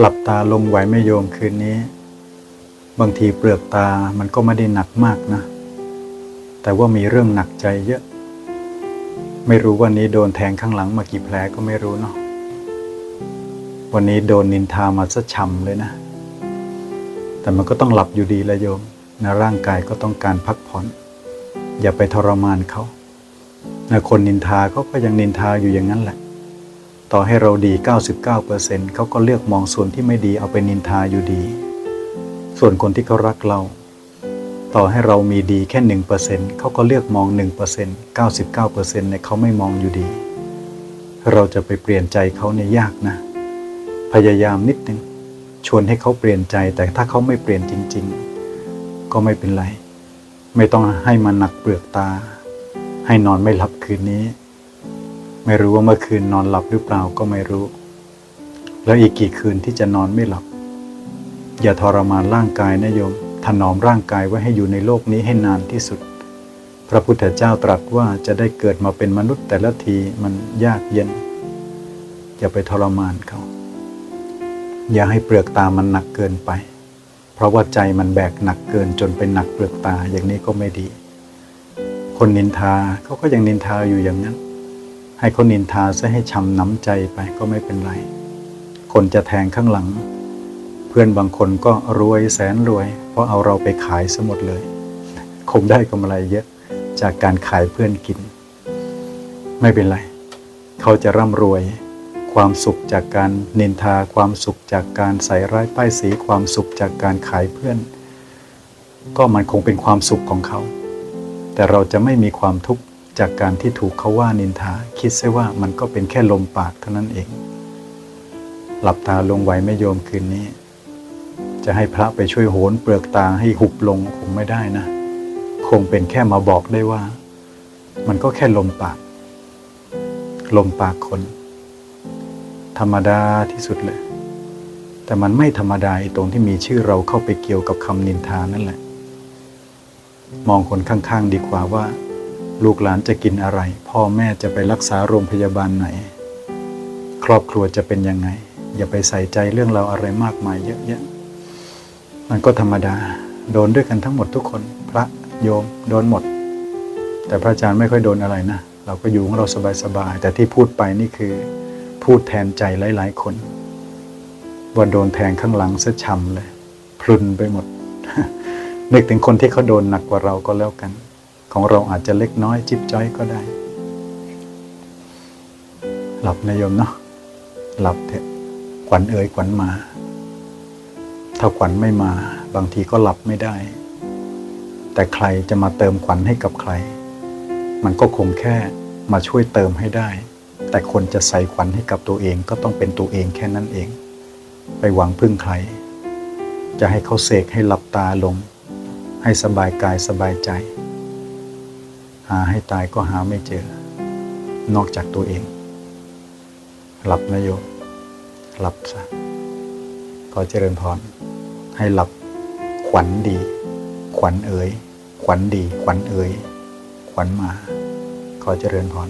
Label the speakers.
Speaker 1: หลับตาลงไหวไม่โยมคืนนี้ บางทีเปลือกตามันก็ไม่ได้หนักมากนะ แต่ว่ามีเรื่องหนักใจเยอะ ไม่รู้วันนี้โดนแทงข้างหลังมากี่แผลก็ไม่รู้เนาะวันนี้โดนนินทามาซะช่ำเลยนะ แต่มันก็ต้องหลับอยู่ดีละโยมนะร่างกายก็ต้องการพักผ่อน อย่าไปทรมานเขานะคนนินทาเขาก็ยังนินทาอยู่อย่างนั้นแหละ ต่อให้เราดี 99%เขาก็เลือกมองส่วนที่ไม่ดีเอาไปนินทาอยู่ดี ส่วนคนที่เขารักเรา ต่อให้เรามีดีแค่ 1%เขาก็เลือกมอง 1% 99%เนี่ยเขาไม่มองอยู่ดี เราจะไปเปลี่ยนใจเขาเนี่ยยากนะ พยายามนิดนึงชวนให้เขาเปลี่ยนใจแต่ถ้าเขาไม่เปลี่ยนจริง ๆ ก็ไม่เป็นไร ไม่ต้องให้มันหนักเปลือกตา ให้นอนไม่หลับคืนนี้ ไม่รู้ว่าเมื่อคืนนอนหลับหรือเปล่าก็ไม่รู้ แล้วอีกกี่คืนที่จะนอนไม่หลับ อย่าทรมานร่างกายนะโยม ถนอมร่างกายไว้ให้อยู่ในโลกนี้ให้นานที่สุด พระพุทธเจ้าตรัสว่าจะได้เกิดมาเป็นมนุษย์แต่ละทีมันยากเย็น อย่าไปทรมานเขา อย่าให้เปลือกตามันหนักเกินไป เพราะว่าใจมันแบกหนักเกินจนเป็นหนักเปลือกตาอย่างนี้ก็ไม่ดี คนนินทาเขาก็ยังนินทาอยู่อย่างนั้น ให้เขานินทาซะให้ช้ำน้ำใจไปก็ไม่เป็นไร คนจะแทงข้างหลัง เพื่อนบางคนก็รวยแสนรวย เพราะเอาเราไปขายซะหมดเลย คงได้กำไรเยอะจากการขายเพื่อนกิน ไม่เป็นไร เขาจะร่ำรวย ความสุขจากการนินทาความสุขจากการใส่ร้ายป้ายสีความสุขจากการขายเพื่อน ก็มันคงเป็นความสุขของเขา แต่เราจะไม่มีความทุกข์ จากการที่ถูกเขาว่านินทา คิดซะว่ามันก็เป็นแค่ลมปากเท่านั้นเอง หลับตาลงไหวไม่โยมคืนนี้ จะให้พระไปช่วยโหนเปลือกตาให้หุบลงคงไม่ได้นะ คงเป็นแค่มาบอกได้ว่า มันก็แค่ลมปาก ลมปากคน ธรรมดาที่สุดเลย แต่มันไม่ธรรมดาไอ้ตรงที่มีชื่อเราเข้าไปเกี่ยวกับคำนินทานั่นแหละ มองคนข้างๆดีกว่าว่า ลูกหลานจะกินอะไร พ่อแม่จะไปรักษาโรงพยาบาลไหน ครอบครัวจะเป็นยังไง อย่าไปใส่ใจเรื่องเราอะไรมากมายเยอะแยะมันก็ธรรมดา โดนด้วยกันทั้งหมดทุกคน พระโยมโดนหมด แต่พระอาจารย์ไม่ค่อยโดนอะไรนะ เราก็อยู่ของเราสบายๆแต่ที่พูดไปนี่คือ พูดแทนใจหลาย ๆ คนว่าโดนแทงข้างหลังซะช้ำเลยพรุนไปหมดนึกถึงคนที่เขาโดนหนักกว่าเราก็แล้วกัน ของเราอาจจะเล็กน้อยจิบจ้อยก็ได้ หลับนะโยมเนาะหลับเถอะขวัญเอ่ยขวัญมา ถ้าขวัญไม่มา บางทีก็หลับไม่ได้ แต่ใครจะมาเติมขวัญให้กับใคร มันก็คงแค่มาช่วยเติมให้ได้ แต่คนจะใส่ขวัญให้กับตัวเองก็ต้องเป็นตัวเองแค่นั้นเอง ไปหวังพึ่งใคร จะให้เขาเสกให้หลับตาลง ให้สบายกายสบายใจ หาให้ตายก็หาไม่เจอ นอกจากตัวเอง หลับนะโยมหลับซะขอเจริญพร ให้หลับขวัญดี ขวัญเอ๋ย ขวัญดี ขวัญเอ๋ย ขวัญมา ขอเจริญพร